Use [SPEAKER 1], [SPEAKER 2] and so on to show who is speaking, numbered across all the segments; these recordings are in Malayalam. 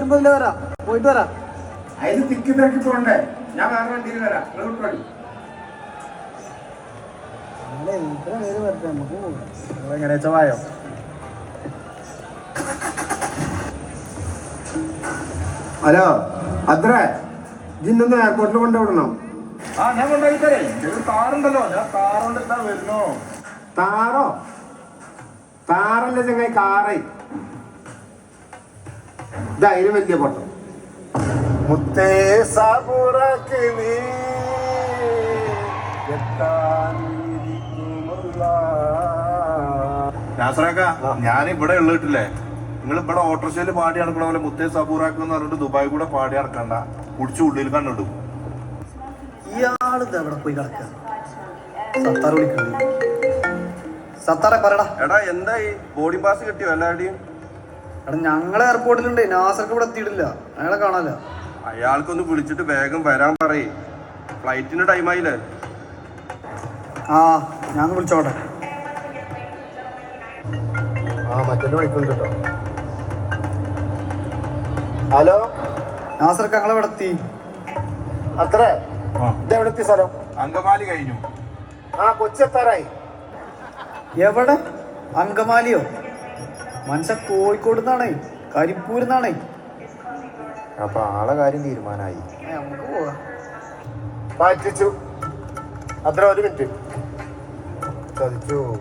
[SPEAKER 1] വരുമ്പോ വരാ. വരാം പോയിട്ട് വരാ.
[SPEAKER 2] അതിന് തിക്കി തിരക്കി പോണ്ടേ? ഞാൻ വേറെ വണ്ടിയിൽ വരാം. നിങ്ങൾ വിട്ടോളി
[SPEAKER 1] അല്ലേ ഇത്ര നേരം വരട്ടെ നമുക്ക് പോകാം
[SPEAKER 2] എങ്ങനെ ചവായോ ഹലോ അത്ര? ജിന്നൊന്ന് എയർപോർട്ടിൽ കൊണ്ടുവിടണം?
[SPEAKER 3] ആ ഞാൻ കൊണ്ടുപോയിട്ടേ ഒരു കാറുണ്ടല്ലോ. ഞാൻ കാറുകൊണ്ട് എന്താ വരുന്നു.
[SPEAKER 2] താറോ താറല്ല ചങ്ങായി കാറേ. ഇത് അതിന് വലിയ പൊട്ടം. മുത്തേ സബുറക്ക് നീ
[SPEAKER 3] നാസറാക്ക ഞാൻ ഇവിടെ ഉള്ളിട്ടില്ലേ? നിങ്ങൾ ഇവിടെ ഓട്ടോറിക്ഷയിൽ പാടി നടക്കണ പോലെ മുത്തേ സബൂറാക്ക് എന്ന് പറഞ്ഞിട്ട് ദുബായ് കൂടെ പാടി നടക്കണ്ട. കുടിച്ച് ഉള്ളിൽ കണ്ടിടും
[SPEAKER 1] ഇയാൾ ഇത് എവിടെ പോയി കിടക്കുക സത്താർ വിളിക്കുന്നത് സത്താറെ പറയടാ.
[SPEAKER 3] എടാ എന്തായി? ബോഡി പാസ് കിട്ടിയോ എല്ലാവരുടെയും
[SPEAKER 1] എടാ ഞങ്ങളെ എയർപോർട്ടിലുണ്ട് നാസർക്ക് ഇവിടെ എത്തിയിട്ടില്ല. അയാളെ കാണാല്ല
[SPEAKER 3] അയാൾക്കൊന്ന് വിളിച്ചിട്ട് വേഗം വരാൻ പറയേ. ഫ്ലൈറ്റിന് ടൈമായില്ലേ
[SPEAKER 1] ആ ഞാൻ വിളിച്ചോട്ടെ.
[SPEAKER 2] ആ മറ്റേ വിളിക്കുന്നുണ്ട് കേട്ടോ ഹലോ?
[SPEAKER 1] നാസർക്ക് ഞങ്ങളെ ഇവിടെ എത്തി.
[SPEAKER 2] അത്ര? എവിടെ എത്തി സ്ഥലം?
[SPEAKER 3] അങ്കമാലി കഴിഞ്ഞു.
[SPEAKER 2] ആ കൊച്ചെത്താറായി.
[SPEAKER 1] എവിടെ? അങ്കമാലിയോ? മനസ്സ കോഴിക്കോട് നിന്നാണേ. കരിപ്പൂരിൽ നിന്നാണേ.
[SPEAKER 2] അപ്പൊ ആളെ കാര്യം തീരുമാനമായി
[SPEAKER 1] നമുക്ക് പോവാം
[SPEAKER 2] പറ്റിച്ചു. അത്ര ഒരു മിനിറ്റ്. ചതിച്ചു.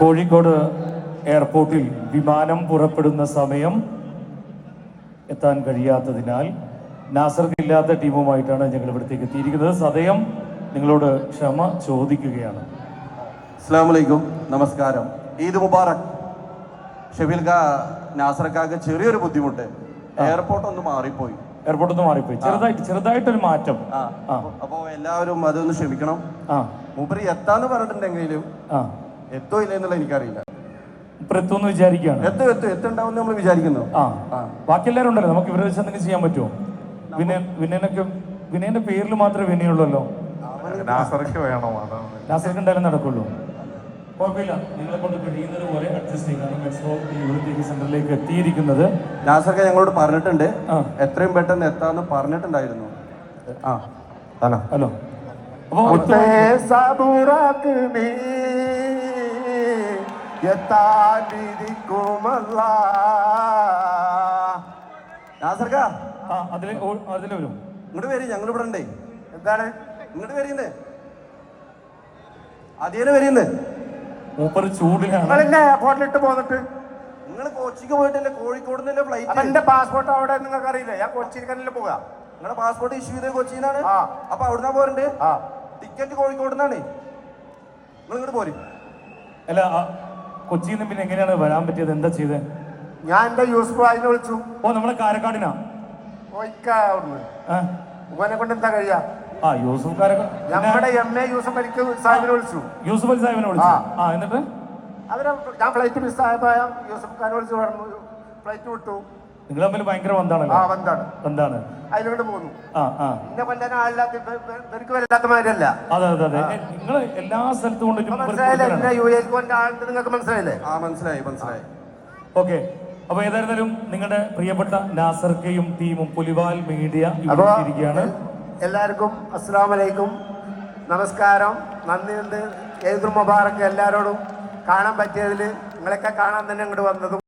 [SPEAKER 4] കോഴിക്കോട് എയർപോർട്ടിൽ വിമാനം പുറപ്പെടുന്ന സമയം എത്താൻ കഴിയാത്തതിനാൽ നാസർക്കില്ലാത്ത ടീമുമായിട്ടാണ് ഞങ്ങൾ ഇവിടത്തേക്ക് എത്തിയിരിക്കുന്നത്. സദയം നിങ്ങളോട് ക്ഷമ ചോദിക്കുകയാണ്.
[SPEAKER 5] അസ്സാമലൈക്കും നമസ്കാരം. ഈദ് മുബാറക്. ഷെബീൽക്ക നാസർക്കാക്ക് ചെറിയൊരു ബുദ്ധിമുട്ട്. എയർപോർട്ട് ഒന്ന് മാറിപ്പോയി.
[SPEAKER 4] എയർപോർട്ട് മാറിപ്പോയി. ചെറുതായിട്ട് ചെറുതായിട്ടൊരു മാറ്റം.
[SPEAKER 5] ആ. എല്ലാവരും അതൊന്ന് ക്ഷമിക്കണം.
[SPEAKER 4] ആ.
[SPEAKER 5] മൂപ്പര് എത്താന്ന് പറഞ്ഞിട്ടുണ്ടെങ്കിലും
[SPEAKER 4] ആ.
[SPEAKER 5] എത്തോ ഇല്ല എന്നുള്ള എനിക്കറിയില്ല.
[SPEAKER 4] എത്തുമെന്ന് വിചാരിക്കുകയാണ്.
[SPEAKER 5] എത്തും എത്തും എത്തുണ്ടാവും നമ്മൾ വിചാരിക്കുന്നു.
[SPEAKER 4] ആ. ബാക്കി എല്ലാവരും ഉണ്ടല്ലോ. നമുക്ക് ഇവരെ വെച്ച് എന്തെങ്കിലും ചെയ്യാൻ പറ്റുമോ? വിനയൻ വിനയനൊക്കെ വിനയന്റെ പേരിൽ മാത്രമേ വിനയുള്ളല്ലോ.
[SPEAKER 3] നാസർക്ക് വേണോ
[SPEAKER 4] നാസർക്ക് എന്തായാലും നടക്കുള്ളൂ. കുഴപ്പമില്ല. നിങ്ങളെ കൊണ്ട് കഴിയുന്നത് പോലെ അഡ്ജസ്റ്റ് ചെയ്താണ് മെട്രോ ഇവിടത്തേക്ക് സെന്ററിലേക്ക് എത്തിയിരിക്കുന്നത്
[SPEAKER 5] നാസർക്ക് ഞങ്ങളോട് പറഞ്ഞിട്ടുണ്ട്. എത്രയും പെട്ടെന്ന് എത്താന്ന് പറഞ്ഞിട്ടുണ്ടായിരുന്നു. ആ.
[SPEAKER 4] ഹലോ.
[SPEAKER 2] ഹലോ. എത്താനിരിക്കുമല്ല
[SPEAKER 5] നാസർക്ക
[SPEAKER 4] ആ വരും.
[SPEAKER 5] ഇങ്ങോട്ട് വരും ഞങ്ങൾ ഇവിടെ ഉണ്ടേ.
[SPEAKER 2] എന്താണ്?
[SPEAKER 5] ഇങ്ങോട്ട് വരുന്നേ അതേനെ വരുന്നേ
[SPEAKER 4] മൂപ്പർ ചൂടിലാണ്.
[SPEAKER 2] എയർപോർട്ടിലിട്ട് പോന്നിട്ട്?
[SPEAKER 5] നിങ്ങൾ കൊച്ചിക്ക് പോയിട്ടല്ലേ? കോഴിക്കോട് നിന്നല്ലേ
[SPEAKER 2] അപ്പൊ
[SPEAKER 5] ഫ്ലൈറ്റ്
[SPEAKER 2] എന്റെ പാസ്പോർട്ട് അവിടെ നിങ്ങൾക്ക് അറിയില്ല ഞാൻ കൊച്ചിയിലെ പോകാം
[SPEAKER 5] നിങ്ങളുടെ പാസ്പോർട്ട് ഇഷ്യൂ ചെയ്തത് കൊച്ചിന്നാണ്?
[SPEAKER 2] ആ.
[SPEAKER 5] അപ്പൊ അവിടുന്ന് പോരണ്ട്?
[SPEAKER 2] ആ.
[SPEAKER 5] ടിക്കറ്റ് കോഴിക്കോട് നിന്നാണ്. നിങ്ങൾ ഇങ്ങോട്ട് പോരും.
[SPEAKER 4] അല്ല ആ, കൊച്ചിയിൽ നിന്ന് പിന്നെ എങ്ങനെയാണ് വരാൻ പറ്റിയത്? എന്താ ചെയ്തത്
[SPEAKER 2] ഞാൻ എന്റെ യൂസ്ഫ് അതിനെ വിളിച്ചു.
[SPEAKER 4] ഓ നമ്മളെ കാരക്കാടിനാ?
[SPEAKER 2] ഉവനെ കൊണ്ട് എന്താ കഴിയാ?
[SPEAKER 4] ആ യൂസുഫ് കാരക്ക
[SPEAKER 2] നമ്മുടെ എം എ യൂസഫ് അലിക്ക് സാഹിബിനെ വിളിച്ചു.
[SPEAKER 4] യൂസഫ് അലി സാഹിബിനെ വിളിച്ചു. ആ. എന്നിട്ട്?
[SPEAKER 2] അവരെ ഞാൻ ഫ്ലൈറ്റ് മിസ്സായപ്പോ യൂസഫ് ഖാൻ വിളിച്ച് പറഞ്ഞു ഫ്ലൈറ്റ് വിട്ടു.
[SPEAKER 4] നിങ്ങൾ തമ്മിൽ ഭയങ്കര ബന്ധാണല്ലോ
[SPEAKER 2] ആ വന്താണ്
[SPEAKER 4] എന്താണ്
[SPEAKER 2] അതിലൂടെ പോന്നു.
[SPEAKER 4] ആ ആ.
[SPEAKER 2] എന്നെ കൊല്ലാൻ ആളില്ലാത്ത ഇവർക്ക് വല്ലാത്ത മാതിരല്ല
[SPEAKER 4] അതെ അതെ അതെ. നിങ്ങൾ എല്ലാ സ്ഥലത്തും
[SPEAKER 2] കൊണ്ടും മനസ്സിലായില്ലേ? എന്നെ യു കൊണ്ട് ആളുണ്ട്. നിങ്ങൾക്ക് മനസ്സിലായില്ലേ?
[SPEAKER 5] ആ മനസ്സിലായി മനസ്സിലായി.
[SPEAKER 4] ഓക്കെ. അപ്പൊ ഏതായിരുന്നാലും നിങ്ങളുടെ പ്രിയപ്പെട്ട നാസർക്കയും ടീമും പുലിവാൽ മീഡിയ ഇരിക്കുകയാണ്.
[SPEAKER 2] എല്ലാവർക്കും അസ്സാം വലൈക്കും നമസ്കാരം. നന്ദിയുണ്ട് ഏതൊരു മുബാറക്ക് എല്ലാവരോടും കാണാൻ പറ്റിയതിൽ നിങ്ങളൊക്കെ കാണാൻ തന്നെ ഇങ്ങോട്ട് വന്നതും